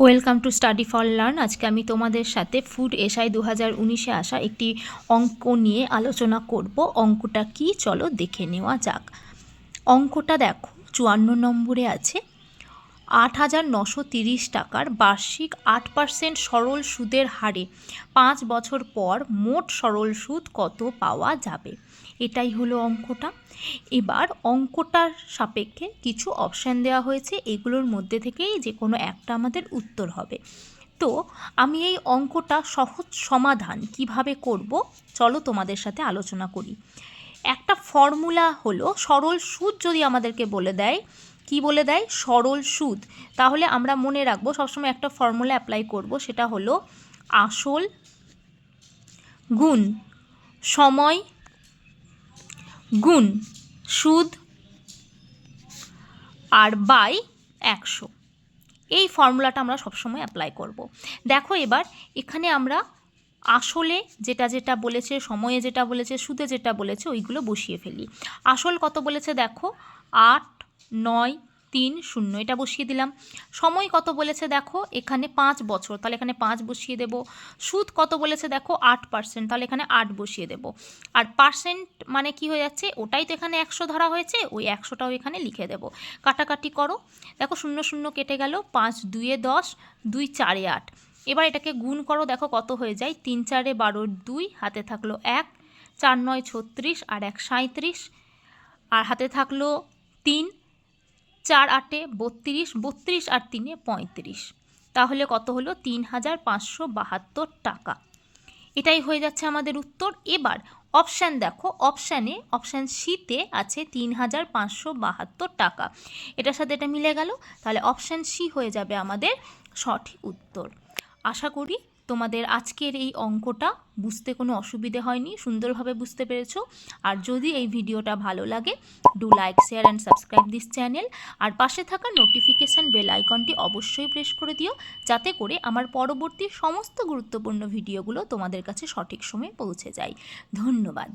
Welcome to study for learn. আজকে আমি তোমাদের সাথে ফুড এসআই দু হাজার উনিশে আসা একটি অঙ্ক নিয়ে আলোচনা করব। অঙ্কটা কি? চলো দেখে নেওয়া যাক। অঙ্কটা দেখো, চুয়ান্ন নম্বরে আছে। আট হাজার নশো তিরিশ টাকার বার্ষিক আট পার্সেন্ট সরল সুদের হারে পাঁচ বছর পর মোট সরল সুদ কত পাওয়া যাবে? এটাই হলো অঙ্কটা। এবার অঙ্কটার সাপেক্ষে কিছু অপশান দেওয়া হয়েছে। এগুলোর মধ্যে থেকেই যে কোনো একটা আমাদের উত্তর হবে। তো আমি এই অঙ্কটা সহজ সমাধান কীভাবে করব? চলো তোমাদের সাথে আলোচনা করি। একটা ফর্মুলা হলো সরল সুদ যদি আমাদেরকে বলে দেয় কি বলে দেয়? সরল সুদ। তাহলে আমরা মনে রাখব, সবসময় একটা ফর্মুলা অ্যাপ্লাই করব, সেটা হলো আসল গুণ, সময় গুণ, সুদ আর বাই একশো। এই ফর্মুলাটা আমরা সবসময় অ্যাপ্লাই করব। দেখো এবার, এখানে আমরা আসলে যেটা যেটা বলেছে, সময়ে যেটা বলেছে, সুদে যেটা বলেছে, ওইগুলো বসিয়ে ফেলি। আসল কত বলেছে দেখো? আট নয়, তিন, শূন্য, এটা বসিয়ে দিলাম। সময় কত বলেছে দেখো? এখানে পাঁচ বছর, তাহলে এখানে পাঁচ বসিয়ে দেব। সুদ কত বলেছে দেখো? আট পার্সেন্ট তাহলে এখানে আট বসিয়ে দেব। আর পার্সেন্ট মানে কি হয়ে যাচ্ছে? ওটাই তো এখানে একশো ধরা হয়েছে, ওই একশোটাও এখানে লিখে দেব। কাটাকাটি করো। দেখো শূন্য শূন্য কেটে গেল, পাঁচ, দুয়ে দশ, দুই, চারে আট। এবার এটাকে গুণ করো, দেখো কত হয়ে যায়? তিন, চারে বারো, দুই, হাতে থাকল এক, চার, নয়, ছত্রিশ, আর এক সাঁত্রিশ আর হাতে থাকল তিন চার আটে বত্রিশ বত্রিশ আর তিনে পঁয়ত্রিশ। তাহলে কত হলো? তিন হাজার পাঁচশো বাহাত্তর টাকা। এটাই হয়ে যাচ্ছে আমাদের উত্তর। এবার অপশান দেখো। অপশানে অপশান সিতে আছে তিন হাজার পাঁচশো বাহাত্তর টাকা। এটার সাথে এটা মিলে গেল। তাহলে অপশান সি হয়ে যাবে আমাদের সঠিক উত্তর। আশা করি তোমাদের আজকের এই অঙ্কটা বুঝতে কোনো অসুবিধে হয়নি, সুন্দরভাবে বুঝতে পেরেছ। আর যদি এই ভিডিওটা ভালো লাগে do like share and subscribe this channel আর পাশে থাকা নোটিফিকেশান বেল আইকনটি অবশ্যই প্রেস করে দিও, যাতে করে আমার পরবর্তী সমস্ত গুরুত্বপূর্ণ ভিডিওগুলো তোমাদের কাছে সঠিক সময়ে পৌঁছে যায়। ধন্যবাদ।